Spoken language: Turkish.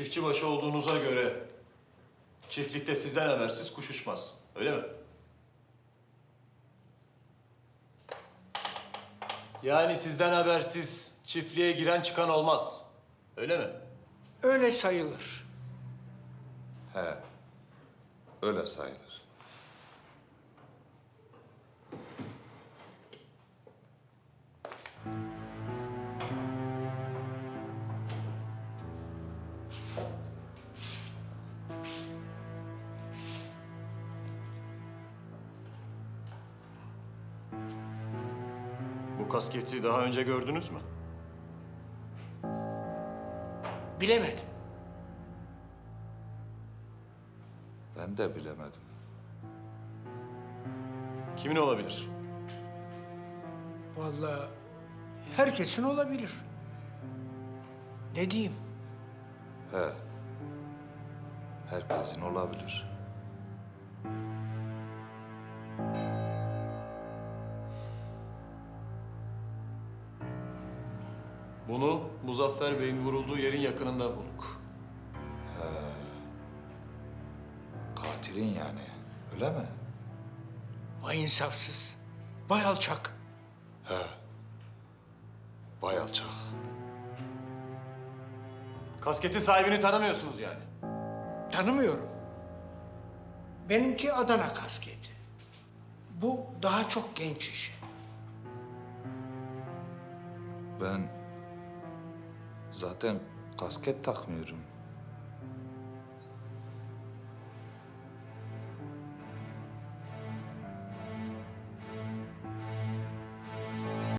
Çiftçi başı olduğunuza göre çiftlikte sizden habersiz kuş uçmaz. Öyle mi? Yani sizden habersiz çiftliğe giren çıkan olmaz. Öyle mi? Öyle sayılır. He. Öyle sayılır. Kasketi daha önce gördünüz mü? Bilemedim. Ben de bilemedim. Kimin olabilir? Vallahi herkesin olabilir. Ne diyeyim? He. Herkesin olabilir. Bunu Muzaffer Bey'in vurulduğu yerin yakınında bulduk. Katilin yani. Öyle mi? Vay insafsız. Vay alçak. Vay alçak. Kasketin sahibini tanımıyorsunuz yani. Tanımıyorum. Benimki Adana kasketi. Bu daha çok genç işi. Ben zaten kasket takmıyorum.